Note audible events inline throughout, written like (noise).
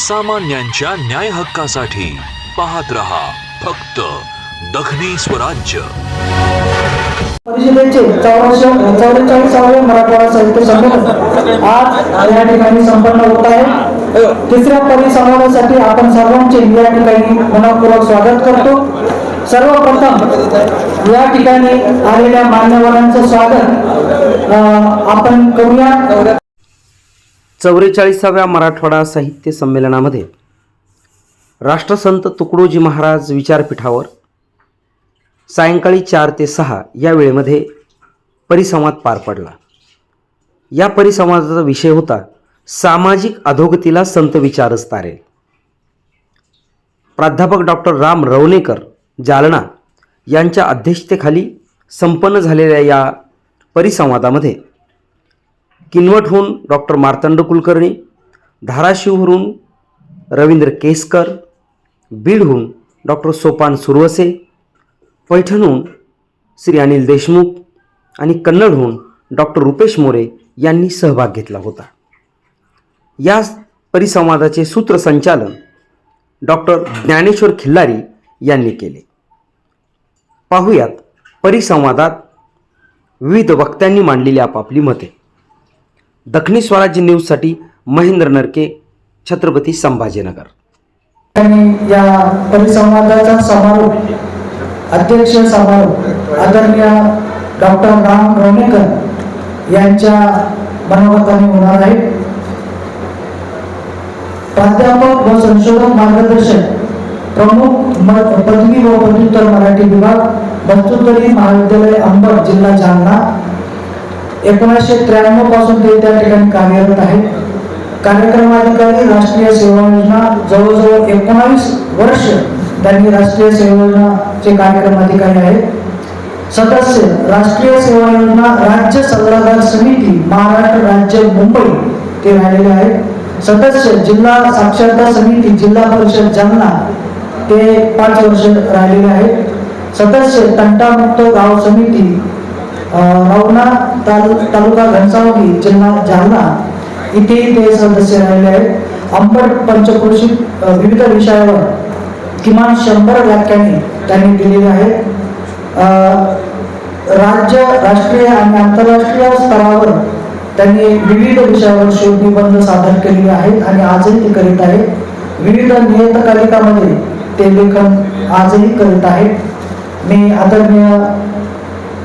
सामान्यांच्या न्याय हक्कासाठी पाहत रहा फक्त दखनी स्वराज्य परिषदेचे चौवेचाळीसावे मराठवाडा साहित्य संमेलन आज या ठिकाणी संपन्न होत आहे. तिसऱ्या परिसंवादासाठी आपण सर्वांचे या ठिकाणी मनपूर्वक स्वागत करतो. सर्वप्रथम या ठिकाणी आलेल्या मान्यवरांचं स्वागत अं, आपण करूया. चौवेचाळीसाव्या मराठवाडा साहित्य संमेलनामध्ये राष्ट्रसंत तुकडोजी महाराज विचारपीठावर सायंकाळी चार ते सहा या वेळेमध्ये परिसंवाद पार पडला. या परिसंवादाचा विषय होता सामाजिक अधोगतीला संत विचारच तारेल प्राध्यापक डॉक्टर राम रवणेकर जालना यांच्या अध्यक्षतेखाली संपन्न झालेल्या या परिसंवादामध्ये किनवटहून डॉक्टर मार्तंड कुलकर्णी धाराशिवहून रवींद्र केसकर बीडहून डॉक्टर सोपान सुरवसे पैठणहून श्री अनिल देशमुख आणि कन्नडहून डॉक्टर रुपेश मोरे यांनी सहभाग घेतला होता. या परिसंवादाचे सूत्रसंचालन डॉक्टर ज्ञानेश्वर खिल्लारी यांनी केले. पाहुयात परिसंवादात विविध वक्त्यांनी मांडलेली आपापली मते. दक्षिणी स्वराज्य न्यूजसाठी महेंद्र नरके छत्रपती संभाजीनगर. आणि या परिसंवादाचा समारोप अध्यक्ष समारोप आदरणीय डॉक्टर राम रोणेकर यांच्या मनोगताने होणार आहे. प्राध्यापक व संशोधन मार्गदर्शक प्रमुख पदवी व पदव्युत्तर मराठी विभाग मस्तुतरी महाविद्यालय अंबड जिल्हा जालना एकोणीसशे त्र्याण्णवपासून ते त्या ठिकाणी कार्यरत आहेत कार्यक्रमाधिकारी राष्ट्रीय सेवा योजना जवळजवळ एकोणावीस वर्ष त्यांनी राष्ट्रीय सेवा योजनाचे कार्यक्रम अधिकारी आहेत. सदस्य राष्ट्रीय सेवा योजना राज्य सल्लागार समिती महाराष्ट्र राज्य मुंबई ते राहिलेले आहेत. सदस्य जिल्हा साक्षरता समिती जिल्हा परिषद जालना ते पाच वर्ष राहिलेले आहेत. सदस्य तंटामुक्त गाव समिती रावणा तालु तालुका घनसावंगी जिल्हा जालना. इथेही ते सदस्य राहिले आहेत. अंबड पंचक्रोशीत विविध विषयावर किमान शंभर व्याख्याने त्यांनी दिलेली आहेत. राज्य राष्ट्रीय आणि आंतरराष्ट्रीय स्तरावर त्यांनी विविध विषयावर शोधनिबंध सादर केलेले आहेत आणि आजही ते करीत आहेत. विविध नियतकालिकामध्ये ते लेखन आजही करीत आहेत. मी आदरणीय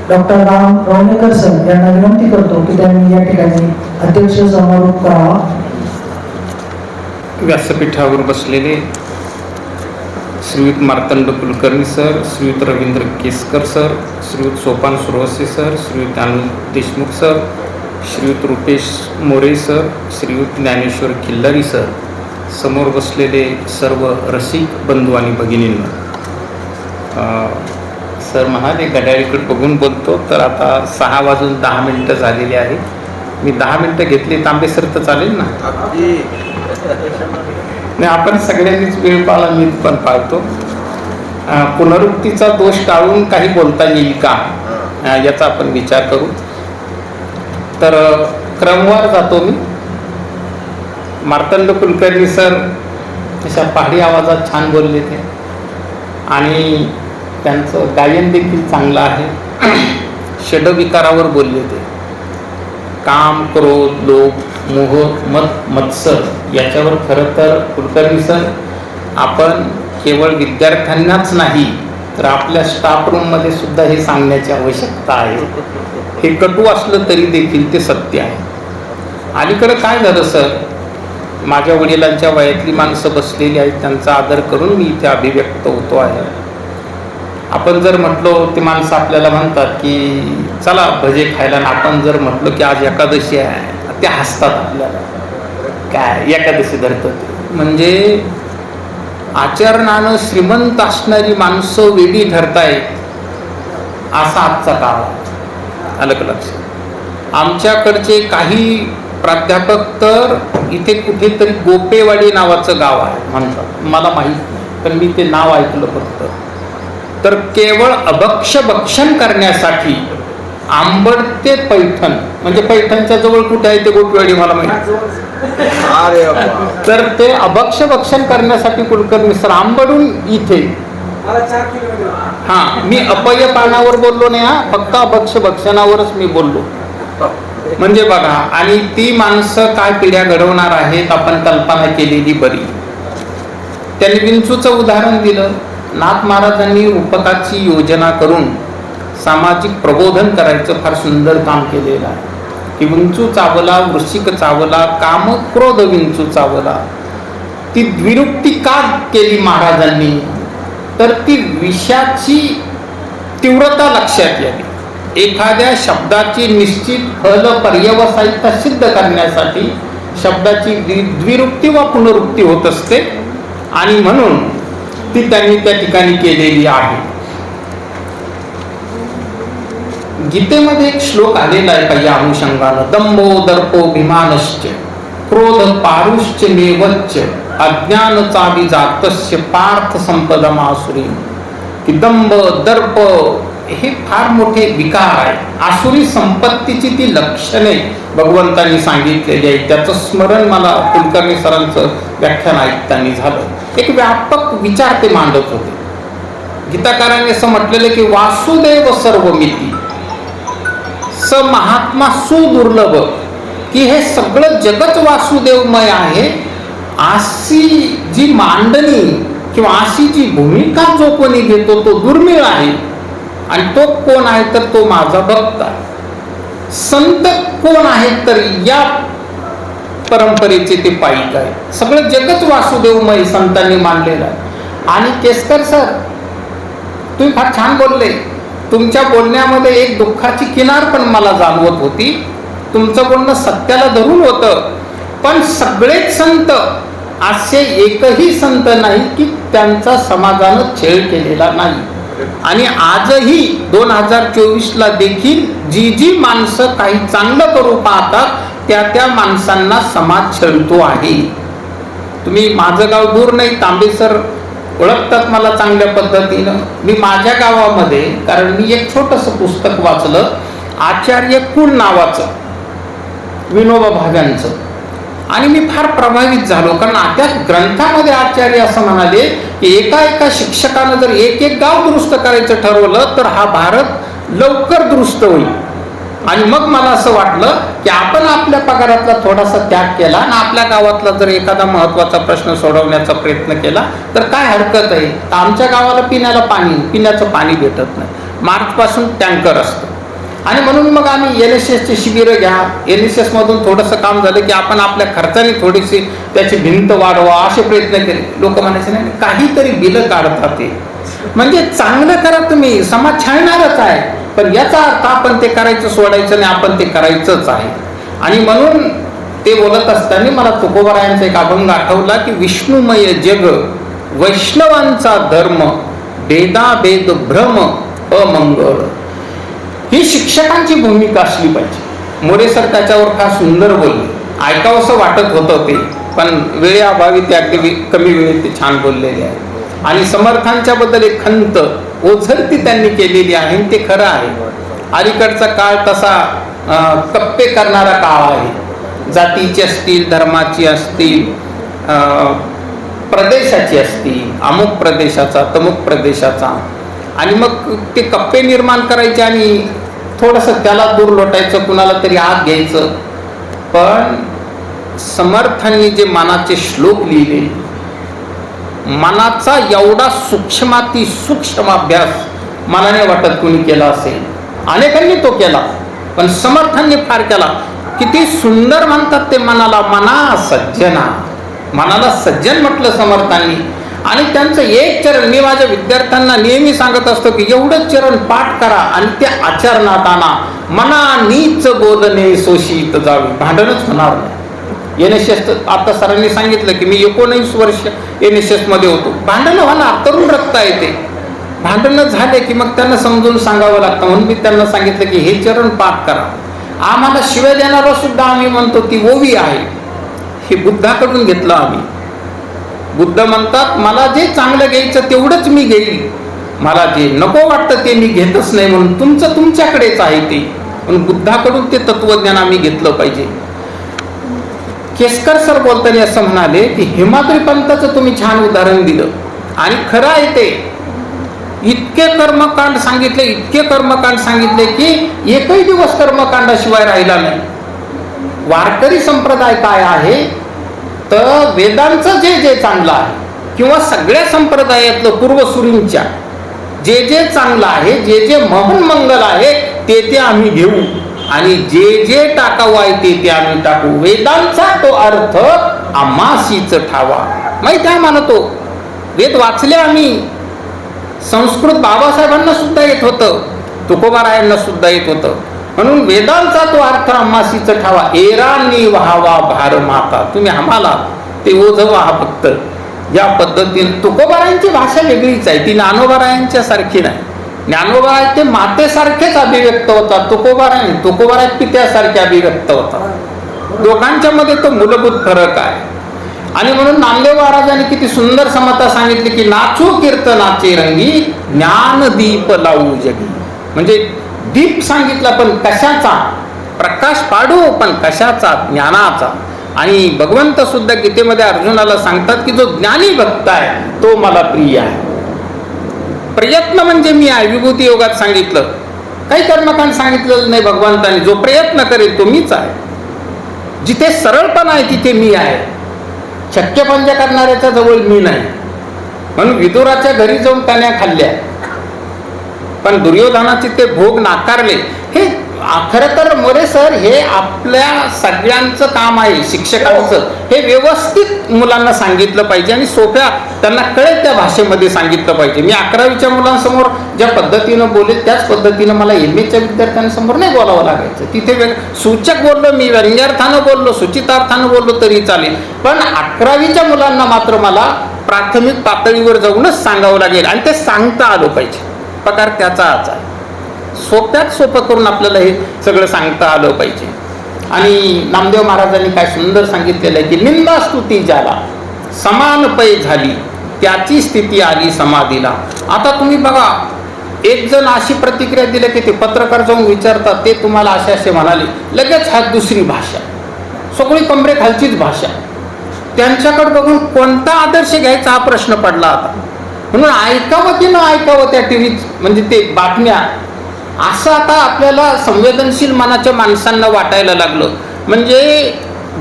डॉक्टर राम रवणेकर सर यांना विनंती करतो की त्यांनी या ठिकाणी अध्यक्ष समारोप करावा. व्यासपीठावर बसलेले Shriyut Martand Kulkarni sir Shriyut Ravindra Keskar sir Shriyut Sopan Surwase sir Shriyut Anand Deshmukh sir Shriyut Rupesh More sir Shriyut Dnyaneshwar Khillari sir. समोर बसलेले सर्व रसिक बंधू आणि भगिनींना सर म्हणाले घड्याळीकडे बघून बोलतो तर आता सहा वाजून दहा मिनटं झालेली आहे मी दहा मिनटं घेतली तांबे सर तर चालेल ना? नाही आपण सगळ्यांनीच वेळ पाळला मी पण पाळतो पुनरुक्तीचा दोष टाळून काही बोलता येईल का? याचा आपण विचार करू. तर क्रमवार जातो मी. मार्तंड कुलकर्णी सर अशा पहाडी आवाजात छान बोलले ते. आणि त्यांचं गायन देखील चांगलं आहे. षडविकारावर बोलले ते. काम क्रोध लोभ मोह मत मत्सर याच्यावर खरं तर कुलकर्णी सर आपण केवळ विद्यार्थ्यांनाच नाही तर आपल्या स्टाफ रूममध्ये सुद्धा हे सांगण्याची आवश्यकता आहे. हे कटू असलं तरी देखील ते सत्य आहे. अलीकडं काय झालं सर माझ्या वडिलांच्या वयातली माणसं बसलेली आहेत त्यांचा आदर करून मी इथे अभिव्यक्त होतो आहे. आपण जर म्हटलो ते माणसं आपल्याला म्हणतात की चला भजे खायला आणि आपण जर म्हटलो की आज एकादशी आहे. ते हसतात आपल्याला. काय? एकादशी धरतात म्हणजे आचरणानं श्रीमंत असणारी माणसं वेगळी ठरतायत असा आजचा काळ आहे. आलं का आमच्याकडचे काही प्राध्यापक तर इथे कुठेतरी गोपेवाडी नावाचं गाव आहे म्हणतात. मला माहीत नाही पण मी ते नाव ऐकलं फक्त. तर केवळ अभक्ष भक्षण करण्यासाठी आंबड ते पैठण म्हणजे पैठणच्या जवळ कुठे आहे ते गोपीवाडी मला माहिती. तर ते अभक्ष भक्षण करण्यासाठी कुलकर्णी सर आंबडून इथे. हा मी अपय पानावर बोललो नाही हा फक्त अभक्ष भक्षणावरच मी बोललो. म्हणजे बघा आणि ती माणसं काय पिढ्या घडवणार आहेत आपण कल्पना केलेली बरी. त्यांनी विंचूचं उदाहरण दिलं. नाथ महाराजांनी रूपकाची योजना करून सामाजिक प्रबोधन करायचं फार सुंदर काम केलेलं आहे. की विंचू चावला वृश्चिक चावला काम क्रोध विंचू चावला. ती द्विरुक्ती का केली महाराजांनी? तर ती विषाची तीव्रता लक्षात यावी. एखाद्या शब्दाची निश्चित फल पर्यवसायिकता सिद्ध करण्यासाठी शब्दाची द्वि- द्विरुक्ती वा पुनरुक्ती होत असते. आणि म्हणून ती त्यांनी त्या ठिकाणी केलेली आहे. गीतेमध्ये एक श्लोक आलेला आहे काही अनुषंगानं. दंभो दर्पो भीमानश्च क्रोध पारुश्च मेवच्च अज्ञान चावी जातस्य पार्थ संपदमासुरी. की दंभ दर्प हे फार मोठे विकार आहे आसुरी संपत्तीची ती लक्षणे भगवंतांनी सांगितलेली आहे त्याचं स्मरण मला कुलकर्णी सरांचं व्याख्यान ऐकताना झालं. एक व्यापक विचार ते मांडत होते. गीताकारांनी असं म्हटलेलं की वासुदेव सर्वमिती. स महात्मा सुदुर्लभ की हे सगळं जगच वासुदेवमय आहे. अशी जी मांडणी किंवा अशी जी भूमिका जो कोणी घेतो तो दुर्मिळ आहे. आणि तो कोण आहे तर तो माझा भक्त आहे. संत कोण आहे तर या परंपरेचे ते पायिक आहे. सगळं जगत वासुदेवमय संतांनी मानलेलं आहे. आणि केसकर सर तुम्ही फार छान बोलले. तुमच्या बोलण्यामध्ये एक दुःखाची किनार पण मला जाणवत होती. तुमचं बोलणं सत्याला धरून होतं. पण सगळेच संत असे एकही संत नाही की त्यांचा समाजानं छेड केलेला नाही. आणि आजही दोन हजार चोवीसला देखील जी जी माणसं काही चांगलं करू पाहतात त्या त्या माणसांना समाज छळतो आहे. तुम्ही माझं गाव दूर नाही तांबेसर ओळखतात मला चांगल्या पद्धतीनं. मी माझ्या गावामध्ये कारण मी एक छोटंसं पुस्तक वाचलं आचार्य कुण नावाचं विनोबा भाव्यांचं. आणि मी फार प्रभावित झालो कारण त्या ग्रंथामध्ये आचार्य असं म्हणाले की एका एका शिक्षकानं जर एक एक गाव दुरुस्त करायचं ठरवलं तर हा भारत लवकर दुरुस्त होईल. आणि मग मला असं वाटलं की आपण आपल्या पगारातला थोडासा त्याग केला आणि आपल्या गावातला जर एखादा महत्त्वाचा प्रश्न सोडवण्याचा प्रयत्न केला तर काय हरकत आहे? तर आमच्या गावाला पिण्याला पाणी पिण्याचं पाणी भेटत नाही. मार्चपासून टँकर असतं. आणि म्हणून मग आम्ही एन एस एसची शिबिरं घ्या. एन एस एसमधून थोडंसं काम झालं की आपण आपल्या खर्चाने थोडीशी त्याची भिंत वाढवा असे प्रयत्न केले. लोक म्हणायचे नाही काहीतरी बिलं काढतात ते म्हणजे चांगलं करा तुम्ही. समाज छाळणारच आहे. पण याचा अर्थ आपण ते करायचं सोडायचं नाही आपण ते करायचंच आहे. आणि म्हणून ते बोलत असताना मला तुकोबारायांचा एक अभंग आठवला की विष्णुमय जग वैष्णवांचा धर्म भेदाभेद भ्रम अमंगळ. ही शिक्षकांची भूमिका असली पाहिजे. मोरे सर त्याच्यावर का सुंदर बोलले. ऐकावंसं वाटत होतं ते पण वेळेअभावी ते अगदी कमी वेळेत ते छान बोललेले आहे. आणि समर्थांच्या बद्दल एक खंत ओझरती त्यांनी केलेली आहे आणि ते खरं आहे. अलीकडचा काळ तसा कप्पे करणारा काळ आहे. जातीची असतील धर्माची असतील प्रदेशाची असतील अमुक प्रदेशाचा तमुक प्रदेशाचा. आणि मग ते कप्पे निर्माण करायचे आणि थोडंसं त्याला दूर लोटायचं कुणाला तरी आत घ्यायचं. पण समर्थांनी जे मानाचे श्लोक लिहिले मनाचा एवढा सूक्ष्माती सूक्ष्म अभ्यास मला नाही वाटत कुणी केला असेल. अनेकांनी तो केला पण समर्थांनी फार केला. किती सुंदर म्हणतात ते मनाला मना सज्जना. मनाला सज्जन म्हटलं समर्थांनी. आणि त्यांचं एक चरण मी माझ्या विद्यार्थ्यांना नेहमी सांगत असतो की एवढं चरण पाठ करा आणि ते आचरणात आणा. मना नीच बोधने सोशीत जावी. भांडणच होणार नाही. एन एस एस आता सरांनी सांगितलं की मी एकोणीस वर्ष एन एस एसमध्ये होतो. भांडणं होणार तरुण रक्त येते भांडणं झाले की मग त्यांना समजून सांगावं लागतं. म्हणून मी त्यांना सांगितलं की हे चरण पाठ करा. आम्हाला शिवाय देणारा सुद्धा आम्ही म्हणतो ती ओवी आहे. हे बुद्धाकडून घेतलं आम्ही. बुद्ध म्हणतात मला जे चांगलं घ्यायचं तेवढंच मी घेईल मला जे नको वाटतं ते मी घेतच नाही म्हणून तुमचं तुमच्याकडेच आहे ते. पण बुद्धाकडून ते तत्वज्ञान आम्ही घेतलं पाहिजे. केसकर सर बोलताना असं म्हणाले की हिमाद्री पंताचं तुम्ही छान उदाहरण दिलं. आणि खरं आहे ते इतके कर्मकांड सांगितले इतके कर्मकांड सांगितले की एकही दिवस कर्मकांडाशिवाय राहिला नाही. वारकरी संप्रदाय काय आहे? तर वेदांचं जे जे चांगलं आहे किंवा सगळ्या संप्रदायातलं पूर्वसुरींच्या जे जे चांगलं आहे जे जे महन मंगल आहे ते ते आम्ही घेऊ. आणि जे जे टाकावं आहे ते ते आम्ही टाकू. वेदांचा तो अर्थ आमाशीच ठावा. माहिती आहे मानतो वेद वाचले आम्ही. संस्कृत बाबासाहेबांना सुद्धा येत होतं. तुकोबारायांना सुद्धा येत होतं. म्हणून वेदांचा तो अर्थ आम्हासीच ठावा. एरांनी व्हावा भार माता. तुम्ही आम्हाला ते ओझ व्हा फक्त. या पद्धतीने तुकोबारायांची भाषा वेगळीच आहे. ती नानोबारायांच्या सारखी नाही. ज्ञानोबाराय ते मातेसारखेच अभिव्यक्त होतात तुकोबाराने तुकोबारा पित्यासारखे अभिव्यक्त होतात. दोघांच्या मध्ये तो मूलभूत फरक आहे. आणि म्हणून नामदेव महाराजांनी किती सुंदर समता सांगितली की नाचू कीर्तनाचे रंगी ज्ञान दीप लावू जगी. म्हणजे दीप सांगितला पण कशाचा? प्रकाश पाडू पण कशाचा? ज्ञानाचा. आणि भगवंत सुद्धा गीतेमध्ये अर्जुनाला सांगतात की जो ज्ञानी भक्त आहे तो मला प्रिय आहे. प्रयत्न म्हणजे मी आहे विभूती योगात सांगितलं. काही कर्मकांड सांगितलेलं नाही भगवंताने. जो प्रयत्न करेल तो मीच आहे. जिथे सरळपणा आहे तिथे मी आहे. शक्य पंजा करणाऱ्याच्या जवळ मी नाही. म्हणून विदुराच्या घरी जाऊन त्याने खाल्ल्या. पण दुर्योधनाचे ते भोग नाकारले. हे खरं तर मोरे सर हे आपल्या सगळ्यांचं काम आहे शिक्षकांचं. हे. व्यवस्थित मुलांना सांगितलं पाहिजे आणि सोप्या त्यांना कळेल त्या भाषेमध्ये सांगितलं पाहिजे. मी अकरावीच्या मुलांसमोर ज्या पद्धतीनं बोलेल त्याच पद्धतीनं मला एम एच्या विद्यार्थ्यांसमोर नाही बोलावं लागायचं. तिथे वेग सूचक बोललो मी व्यंग्यार्थानं बोललो सूचितार्थानं बोललो तरी चालेल. पण अकरावीच्या मुलांना मात्र मला प्राथमिक पातळीवर जाऊनच सांगावं लागेल आणि ते सांगता आलं पाहिजे. प्रकार त्याचा आहे. सोप्यात सोपं करून आपल्याला हे सगळं सांगता आलं पाहिजे. आणि नामदेव महाराजांनी काय सुंदर सांगितलेलं आहे की निंदा स्तुती ज्याला समान पै झाली त्याची स्थिती आली समाधीला. आता तुम्ही बघा एक जण अशी प्रतिक्रिया दिली की ते पत्रकार जाऊन विचारतात ते तुम्हाला असे असे म्हणाले लगेच हा दुसरी भाषा सगळी कमरे खालचीच भाषा. त्यांच्याकडे बघून कोणता आदर्श घ्यायचा हा प्रश्न पडला आता. म्हणून ऐकावं की न ऐकावं त्या टी व्हीत म्हणजे ते बातम्या असं आता आपल्याला संवेदनशील मनाच्या माणसांना वाटायला लागलं. म्हणजे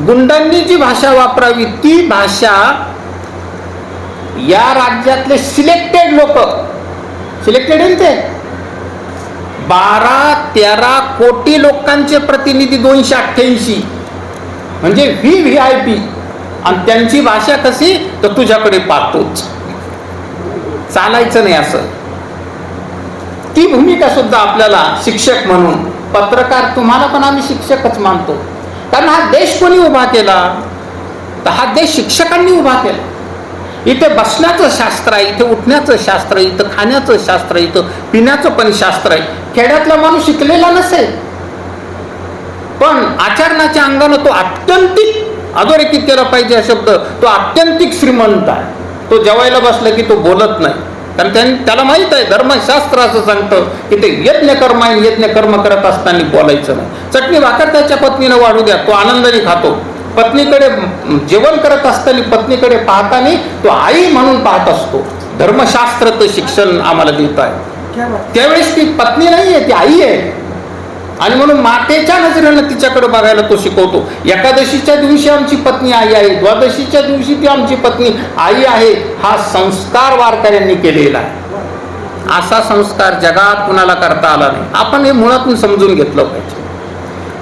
गुंडांनी जी भाषा वापरावी ती भाषा या राज्यातले सिलेक्टेड लोक. सिलेक्टेड आहे ना ते? बारा तेरा कोटी लोकांचे प्रतिनिधी दोनशे अठ्ठ्याऐंशी. म्हणजे व्ही व्ही आय पी. आणि त्यांची भाषा कशी? तर तुझ्याकडे पाहतोच. चालायचं नाही असं. ती भूमिका सुद्धा आपल्याला शिक्षक म्हणून पत्रकार तुम्हाला पण आम्ही शिक्षकच मानतो. कारण हा देश कोणी उभा केला? तर हा देश शिक्षकांनी उभा केला. इथे बसण्याचं शास्त्र आहे इथे उठण्याचं शास्त्र आहे इथं खाण्याचं शास्त्र आहे इथं पिण्याचं पण शास्त्र आहे. खेड्यातला माणूस शिकलेला नसेल. पण आचरणाच्या अंगानं तो अत्यंतिक अधोरेखित केला पाहिजे हा शब्द. तो अत्यंतिक श्रीमंत आहे. तो जेवायला बसला की तो बोलत नाही. कारण त्यां- त्याला माहीत आहे धर्मशास्त्र असं सांगतं की ते यज्ञ कर्म आहे यज्ञ कर्म करत असताना बोलायचं नाही. चटणी भाकर त्याच्या पत्नीनं वाढू द्या तो आनंदाने खातो. पत्नीकडे जेवण करत असताना पत्नीकडे पाहताना तो आई म्हणून पाहत असतो. धर्मशास्त्र तर शिक्षण आम्हाला देत आहे. त्यावेळेस ती पत्नी नाही आहे ती आई आहे. आणि म्हणून मातेच्या नजरेनं तिच्याकडे बघायला तो शिकवतो. एकादशीच्या दिवशी आमची पत्नी आई आहे. द्वादशीच्या दिवशी ती आमची पत्नी आई आहे. हा संस्कार वारकऱ्यांनी केलेला आहे. असा संस्कार जगात कुणाला करता आला नाही. आपण हे मुळातून समजून घेतलं पाहिजे.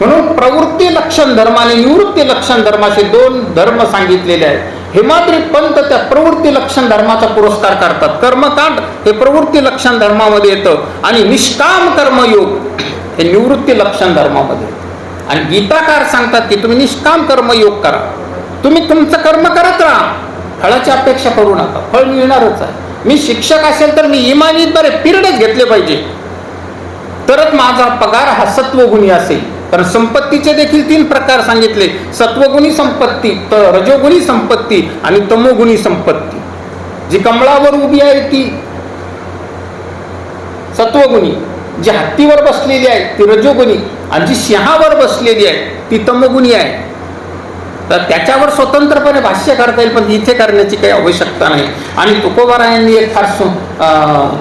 म्हणून प्रवृत्ती लक्षण धर्म आणि निवृत्ती लक्षण धर्माचे दोन धर्म सांगितलेले आहेत. हेमाद्री पंत त्या प्रवृत्ती लक्षण धर्माचा पुरस्कार करतात. कर्मकांड हे प्रवृत्ती लक्षण धर्मामध्ये येतं. आणि निष्काम कर्मयोग हे निवृत्ती लक्षण धर्मामध्ये. आणि गीताकार सांगतात की तुम्ही निष्काम कर्मयोग करा. तुम्ही तुमचं कर्म करत राहा. फळाची अपेक्षा करू नका. फळ मिळणारच आहे. मी शिक्षक असेल तर मी इमानीद्वारे पिरियडच घेतले पाहिजे. तरच माझा पगार हा सत्वगुणी असेल. कारण संपत्तीचे देखील तीन प्रकार सांगितले. सत्वगुणी संपत्ती तर रजोगुणी संपत्ती आणि तमोगुणी संपत्ती. जी कमळावर उभी आहे ती सत्वगुणी. जी हत्तीवर बसलेली आहे ती रजोगुणी आणि जी सिंहावर बसलेली आहे ती तमगुणी आहे. तर त्याच्यावर स्वतंत्रपणे भाष्य करता येईल पण इथे करण्याची काही आवश्यकता नाही. आणि तुकोबारायांनी एक फार सो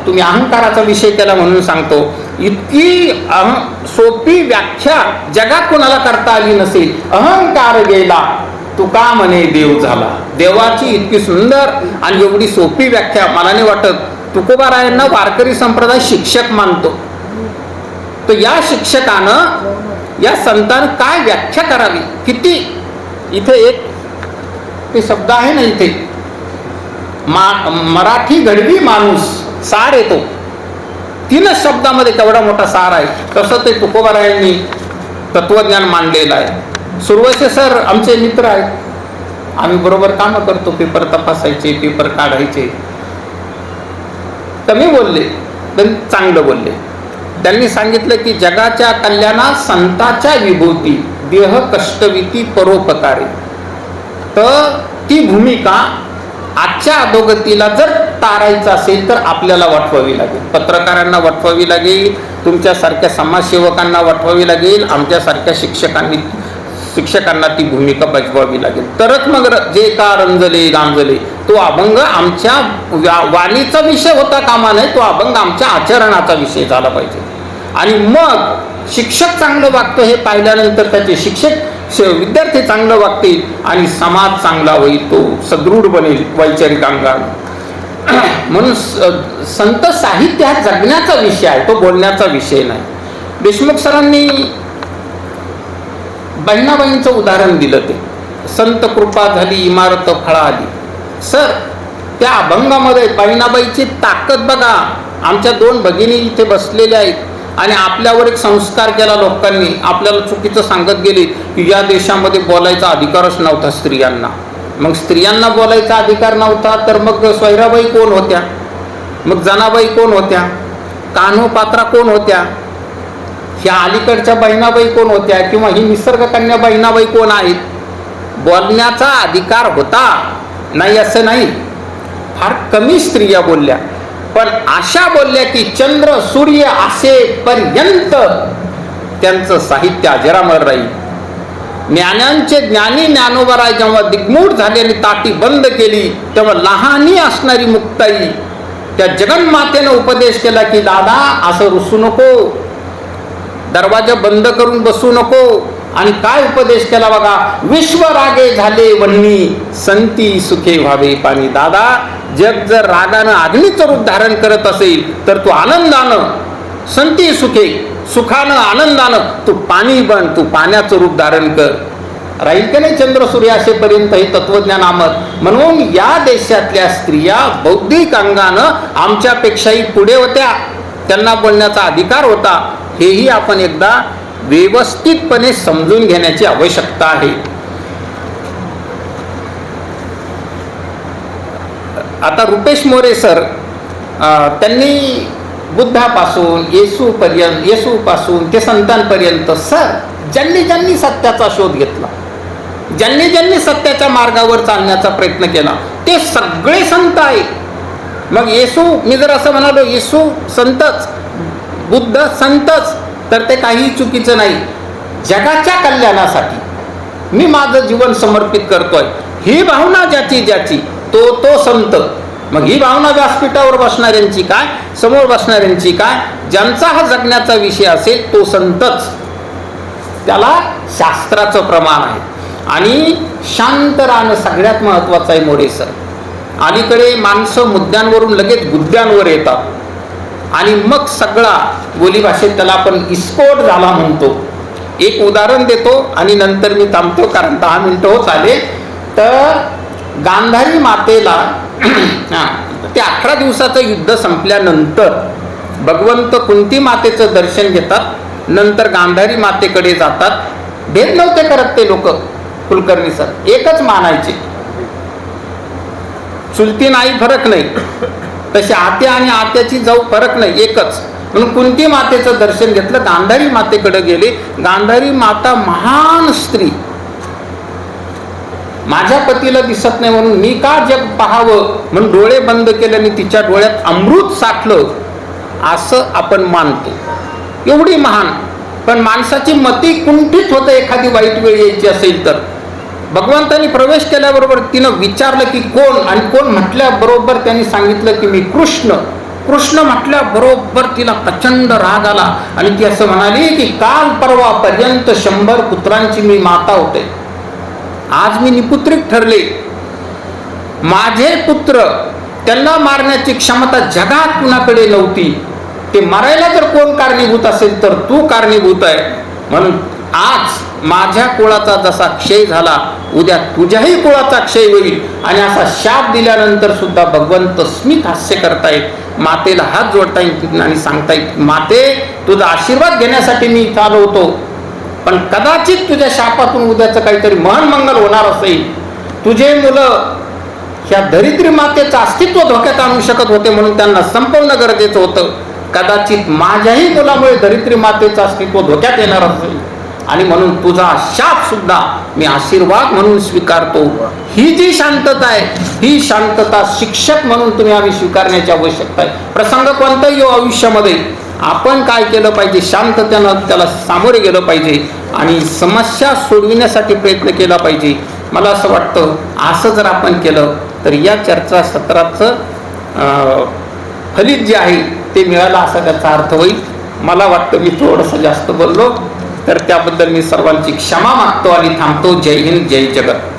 तुम्ही अहंकाराचा विषय केला म्हणून सांगतो. इतकी अह सोपी व्याख्या जगात कोणाला करता आली नसेल अहंकार गेला तुका म्हणे देव झाला. देवाची इतकी सुंदर आणि एवढी सोपी व्याख्या मला नाही वाटत. तुकोबारायांना वारकरी संप्रदाय शिक्षक मानतो. तर या शिक्षकानं या संतानं काय व्याख्या करावी? किती? इथे एक ते शब्द आहे ना इथे. मा मराठी घडवी माणूस सार येतो. तीनच शब्दामध्ये तेवढा मोठा सार आहे? तसं ते तुकोबारायांनी तत्वज्ञान मांडलेलं आहे? सुरवसे सर आमचे मित्र आहेत. आम्ही बरोबर कामं करतो पेपर तपासायचे पेपर काढायचे. कमी बोलले पण चांगलं बोलले. त्यांनी सांगितलं की जगाच्या कल्याणा संताच्या विभूती देह कष्टविती परोपकारे. तर ती भूमिका आजच्या अधोगतीला जर तारायचं असेल तर आपल्याला वाटवावी लागेल. पत्रकारांना वाटवावी लागेल तुमच्यासारख्या समाजसेवकांना वाटवावी लागेल आमच्यासारख्या शिक्षकांनी शिक्षकांना ती भूमिका बजवावी लागेल. तरच मग र- जे का रंजले गांजले तो अभंग आमच्या वाणीचा विषय होता कामा नये तो अभंग आमच्या आचरणाचा विषय झाला पाहिजे. आणि मग शिक्षक चांगलं वागतं हे पाहिल्यानंतर त्याचे शिक्षक विद्यार्थी चांगलं वागतील आणि समाज चांगला होईल तो सदृढ बनेल वैचारिक अंगाने. म्हणून संत साहित्य हा जगण्याचा विषय आहे तो बोलण्याचा विषय नाही. देशमुख सरांनी बहिणाबाईंचं उदाहरण दिलं ते. संत कृपा झाली इमारत फळा आली सर त्या अभंगामध्ये बहिणाबाईची ताकद बघा. आमच्या दोन भगिनी इथे बसलेल्या आहेत. आणि आपल्यावर एक संस्कार केला लोकांनी. आपल्याला चुकीचं सांगत गेले की या देशामध्ये बोलायचा अधिकारच नव्हता स्त्रियांना. मग स्त्रियांना बोलायचा अधिकार नव्हता तर मग सोयराबाई कोण होत्या? मग जनाबाई कोण होत्या? कान्हो पात्रा कोण होत्या? ह्या अलीकडच्या बहिणाबाई कोण होत्या? किंवा ही निसर्गकन्या बहिणाबाई कोण आहेत? बोलण्याचा अधिकार होता. नाही असं नाही. फार कमी स्त्रिया बोलल्या. पण अशा बोलल्या की चंद्र सूर्य असे पर्यंत त्यांचं साहित्य अजरामर राहील. ज्ञानांचे ज्ञानी ज्ञानोबराय जेव्हा दिग्मूढ झाल्याने आणि ताटी बंद केली तेव्हा लहानी असणारी मुक्ताई त्या जगन्मातेनं उपदेश केला की दादा असं रुसू नको. दरवाजा बंद करून बसू नको. आणि काय उपदेश केला बघा विश्व रागे झाले वन्नी संती सुखे व्हावे पाणी. दादा जग जर रागानं अग्नीचं रूप धारण करत असेल तर तू आनंदानं संती सुखे सुखानं आनंदानं तू पाणी बन तू पाण्याचं रूप धारण कर. राहील का नाही चंद्र सूर्याशेपर्यंत हे तत्वज्ञान आमत? म्हणून या देशातल्या स्त्रिया बौद्धिक अंगानं आमच्यापेक्षाही पुढे होत्या. त्यांना बोलण्याचा अधिकार होता. हेही आपण एकदा व्यवस्थितपणे समजून घेण्याची आवश्यकता आहे. आता रुपेश मोरे सर त्यांनी बुद्धापासून येसूपर्यंत येसूपासून ते संतांपर्यंत सर ज्यांनी ज्यांनी सत्याचा शोध घेतला ज्यांनी ज्यांनी सत्याच्या मार्गावर चालण्याचा प्रयत्न केला ते सगळे संत आहेत. मग येसू मी जर असं म्हणालो येसू संतच बुद्ध संतच तर ते काही चुकीचं नाही. जगाच्या कल्याणासाठी मी माझं जीवन समर्पित करतोय. ही भावना ज्याची ज्याची तो तो संत. मग ही भावना व्यासपीठावर बसणाऱ्यांची काय? समोर बसणाऱ्यांची काय? ज्यांचा हा जगण्याचा विषय असेल तो संतच. त्याला शास्त्राचं प्रमाण आहे. आणि शांत राहणं सगळ्यात महत्वाचं आहे मोरे सर अलीकडे माणसं मुद्द्यांवरून लगेच गुद्द्यांवर येतात. आणि मग सगळा बोलीभाषेत त्याला आपण इस्कोट झाला म्हणतो. एक उदाहरण देतो आणि नंतर मी थांबतो कारण दहा मिनटं होत आले तर गांधारी मातेला (clears throat) ते अठरा दिवसाचं युद्ध संपल्यानंतर भगवंत कुंती मातेचं दर्शन घेतात नंतर गांधारी मातेकडे जातात. भेद नव्हते करत ते लोक कुलकर्णी सर. एकच मानायचे. चुलती नाही फरक नाही. तशी आत्या आणि आत्याची जाऊ फरक नाही एकच. म्हणून कुंती मातेचं दर्शन घेतलं गांधारी मातेकडे गेले. गांधारी माता महान स्त्री. माझ्या पतीला दिसत नाही म्हणून मी का जग पाहावं म्हणून डोळे बंद केल्याने तिच्या डोळ्यात अमृत साठलं असं आपण मानतो. एवढी महान पण माणसाची मती कुंठित होतं एखादी वाईट वेळ यायची असेल तर. भगवंतानी प्रवेश केल्याबरोबर तिनं विचारलं की कोण? आणि कोण म्हटल्याबरोबर त्यांनी सांगितलं की मी कृष्ण. कृष्ण म्हटल्याबरोबर तिला प्रचंड राग आला आणि ती असं म्हणाली की काल परवापर्यंत शंभर पुत्रांची मी माता होते. आज मी निपुत्रिक ठरले. माझे पुत्र त्यांना मारण्याची क्षमता जगात कुणाकडे नव्हती. ते मारायला जर कोण कारणीभूत असेल तर तू कारणीभूत आहे. म्हणून आज माझ्या कुळाचा जसा क्षय झाला उद्या तुझ्याही कुळाचा क्षय होईल. आणि असा शाप दिल्यानंतर सुद्धा भगवंत स्मित हास्य करतायत. मातेला हात जोडता येईल आणि सांगतायत माते तुझा आशीर्वाद घेण्यासाठी मी इथं आलो होतो. पण कदाचित तुझ्या शापातून उद्याचं काहीतरी महान मंगल होणार असेल. तुझे मुलं ह्या दरिद्री मातेचं अस्तित्व धोक्यात आणू शकत होते म्हणून त्यांना संपवणं गरजेचं होतं. कदाचित माझ्याही मुलामुळे दरिद्री मातेचं अस्तित्व धोक्यात येणार असेल. आणि म्हणून तुझा शाप सुद्धा मी आशीर्वाद म्हणून स्वीकारतो. ही जी शांतता आहे ही शांतता शिक्षक म्हणून तुम्ही आम्ही स्वीकारण्याची आवश्यकता आहे. प्रसंग कोणताही येऊ आयुष्यामध्ये आपण काय केलं पाहिजे? शांततेनं त्याला सामोरे गेलं पाहिजे आणि समस्या सोडविण्यासाठी प्रयत्न केला पाहिजे. मला असं वाटतं असं जर आपण केलं तर या चर्चा सत्राचं फलित जे आहे ते मिळालं असा त्याचा अर्थ होईल. मला वाटतं मी थोडंसं जास्त बोललो तर त्याबद्दल मी सर्वांची क्षमा मागतो आणि थांबतो. जय हिंद जय जगत.